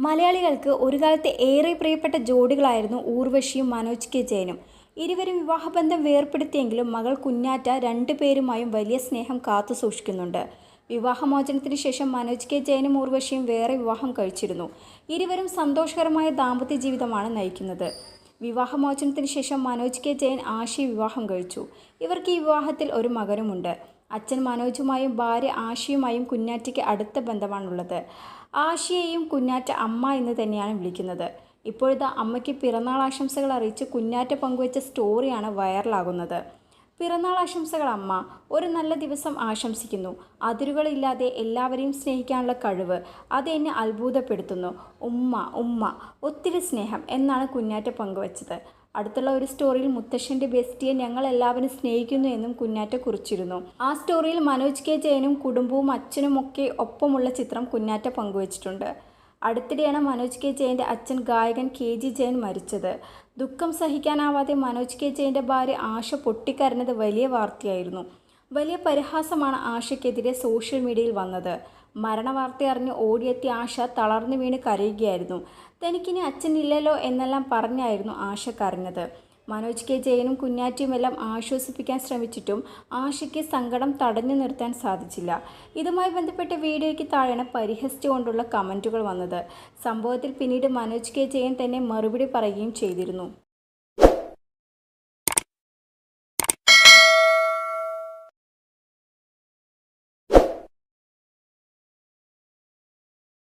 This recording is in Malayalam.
മലയാളികൾക്ക് ഒരു കാലത്ത് ഏറെ പ്രിയപ്പെട്ട ജോഡികളായിരുന്നു ഊർവശിയും മനോജ് കെ ജയനും. ഇരുവരും വിവാഹബന്ധം വേർപ്പെടുത്തിയെങ്കിലും മകൾ കുഞ്ഞാറ്റ രണ്ടു പേരുമായും വലിയ സ്നേഹം കാത്തു സൂക്ഷിക്കുന്നുണ്ട്. വിവാഹമോചനത്തിന് ശേഷം മനോജ് കെ ജയനും ഊർവശിയും വേറെ വിവാഹം കഴിച്ചിരുന്നു. ഇരുവരും സന്തോഷകരമായ ദാമ്പത്യ ജീവിതമാണ് നയിക്കുന്നത്. വിവാഹമോചനത്തിന് ശേഷം മനോജ് കെ ജയൻ ആശി വിവാഹം കഴിച്ചു. ഇവർക്ക് ഈ വിവാഹത്തിൽ ഒരു മകനുമുണ്ട്. അച്ഛൻ മനോജുമായും ഭാര്യ ആശയുമായും കുഞ്ഞാറ്റയ്ക്ക് അടുത്ത ബന്ധമാണുള്ളത്. ആശയെയും കുഞ്ഞാറ്റ അമ്മ എന്ന് തന്നെയാണ് വിളിക്കുന്നത്. ഇപ്പോഴത്തെ അമ്മയ്ക്ക് പിറന്നാൾ ആശംസകൾ അറിയിച്ച് കുഞ്ഞാറ്റ പങ്കുവച്ച സ്റ്റോറിയാണ് വൈറലാകുന്നത്. പിറന്നാൾ ആശംസകൾ അമ്മ ഒരു നല്ല ദിവസം ആശംസിക്കുന്നു. അതിരുകളില്ലാതെ എല്ലാവരെയും സ്നേഹിക്കാനുള്ള കഴിവ് അത് എന്നെ അത്ഭുതപ്പെടുത്തുന്നു. ഉമ്മ ഉമ്മ ഒത്തിരി സ്നേഹം എന്നാണ് കുഞ്ഞാറ്റ പങ്കുവച്ചത്. അടുത്തുള്ള ഒരു സ്റ്റോറിയിൽ മുത്തശ്ശന്റെ ബെസ്റ്റിയെ ഞങ്ങൾ എല്ലാവരും സ്നേഹിക്കുന്നു എന്നും കുഞ്ഞാറ്റ കുറിച്ചിരുന്നു. ആ സ്റ്റോറിയിൽ മനോജ് കെ ജയനും കുടുംബവും അച്ഛനും ഒക്കെ ഒപ്പമുള്ള ചിത്രം കുഞ്ഞാറ്റ പങ്കുവച്ചിട്ടുണ്ട്. അടുത്തിടെയാണ് മനോജ് കെ ജയന്റെ അച്ഛൻ ഗായകൻ കെ ജി ജയൻ മരിച്ചത്. ദുഃഖം സഹിക്കാനാവാതെ മനോജ് കെ ജയന്റെ ഭാര്യ ആശ പൊട്ടിക്കരഞ്ഞത് വലിയ വാർത്തയായിരുന്നു. വലിയ പരിഹാസമാണ് ആശയ്ക്കെതിരെ സോഷ്യൽ മീഡിയയിൽ വന്നത്. മരണവാർത്ത അറിഞ്ഞ് ഓടിയെത്തിയ ആശ തളർന്നു വീണ് കരയുകയായിരുന്നു. തനിക്കിനി അച്ഛനില്ലല്ലോ എന്നെല്ലാം പറഞ്ഞായിരുന്നു ആശ കരഞ്ഞത്. മനോജ് കെ ജയനും കുഞ്ഞാറ്റിയുമെല്ലാം ആശ്വസിപ്പിക്കാൻ ശ്രമിച്ചിട്ടും ആശയ്ക്ക് സങ്കടം തടഞ്ഞു നിർത്താൻ സാധിച്ചില്ല. ഇതുമായി ബന്ധപ്പെട്ട വീഡിയോയ്ക്ക് താഴെയാണ് പരിഹസിച്ചുകൊണ്ടുള്ള കമന്റുകൾ വന്നത്. സംഭവത്തിൽ പിന്നീട് മനോജ് കെ ജയൻ തന്നെ മറുപടി പറയുകയും ചെയ്തിരുന്നു.